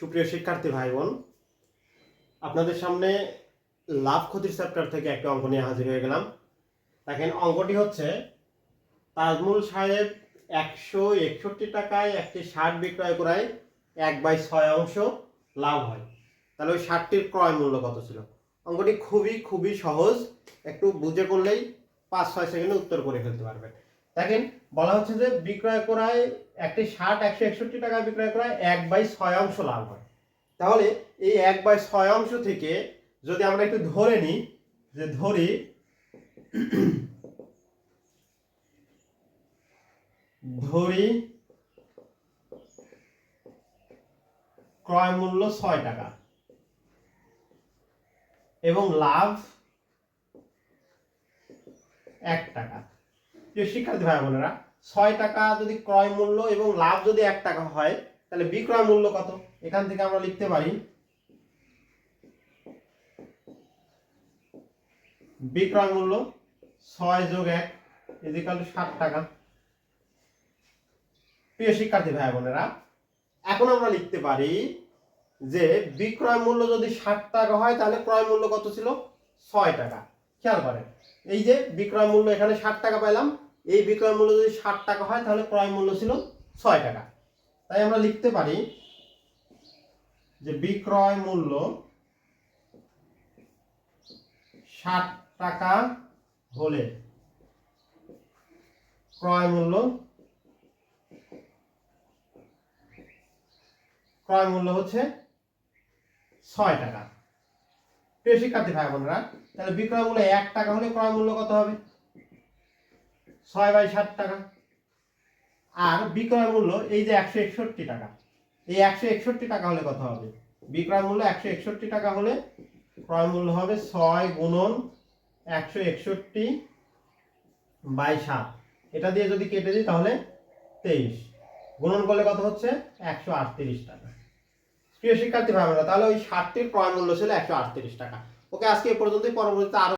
সুপ্রিয় শিক্ষার্থী ভাই বোন আপনাদের সামনে লাভ ক্ষতির চ্যাপ্টার থেকে একটা অঙ্ক নিয়ে হাজির হয়ে গেলাম। দেখেন, অঙ্কটি হচ্ছে তাজমুল সাহেব একশো একষট্টি টাকায় একটি শার্ট বিক্রয় করায় এক বাই ছয় অংশ লাভ হয়। তাহলে ওই শার্টটির ক্রয় মূল্য কত ছিল? অঙ্কটি খুবই খুবই সহজ, একটু বুঝে করলেই পাঁচ ছয় সেকেন্ডে উত্তর করে ফেলতে পারবেন। দেখেন, বলা হচ্ছে যে বিক্রয় করায় একটি শার্ট একশো একষট্টি টাকায় বিক্রয় করায় এক বাই ছয় অংশ লাভ হয়। তাহলে এই এক বাই ছয় অংশ থেকে যদি আমরা একটু ধরে নিই, যে ধরি ধরি ক্রয় মূল্য ছয় টাকা এবং লাভ এক টাকা। প্রিয় শিক্ষার্থী ভাই বোনেরা, ছয় টাকা যদি ক্রয় মূল্য এবং লাভ যদি এক টাকা হয়, তাহলে বিক্রয় মূল্য কত? এখান থেকে আমরা লিখতে পারি, বিক্রয় মূল্য ছয় যোগ এক ইজিকাল ষাট টাকা। প্রিয় শিক্ষার্থী ভাই বোনেরা, এখন আমরা লিখতে পারি যে বিক্রয় মূল্য যদি ষাট টাকা হয়, তাহলে ক্রয় মূল্য কত ছিল? ছয় টাকা। খেয়াল করেন এই যে বিক্রয় মূল্য এখানে ষাট টাকা পেলাম এই বিক্রয় মূল্য যদি ষাট টাকা হয়, তাহলে ক্রয় মূল্য ছিল ছয় টাকা। তাই আমরা লিখতে পারি যে বিক্রয় মূল্য ষাট টাকা হলে ক্রয় মূল্য ক্রয় মূল্য হচ্ছে ছয় টাকা। প্রিয় শিক্ষার্থী ভাই বোনরা তাহলে বিক্রয় মূল্য এক টাকা হলে ক্রয় মূল্য কত হবে? ছয় বাই ষাট টাকা। আর বিক্রয় মূল্য এই যে একশো একষট্টি টাকা এই একশো একষট্টি টাকা হলে কত হবে? বিক্রয় মূল্য একশো একষট্টি টাকা হলে ক্রয় মূল্য হবে ছয় গুণন একশো একষট্টি বাই সাত। এটা দিয়ে যদি কেটে দিই তাহলে তেইশ। গুণন করলে কত হচ্ছে? একশো আটত্রিশ টাকা। প্রিয় শিক্ষার্থী বোনেরা, তাহলে ওই ষাটটির ক্রয় মূল্য ছিল একশো আটত্রিশ টাকা। ওকে আজকে এ পর্যন্তই পরবর্তীতে আরো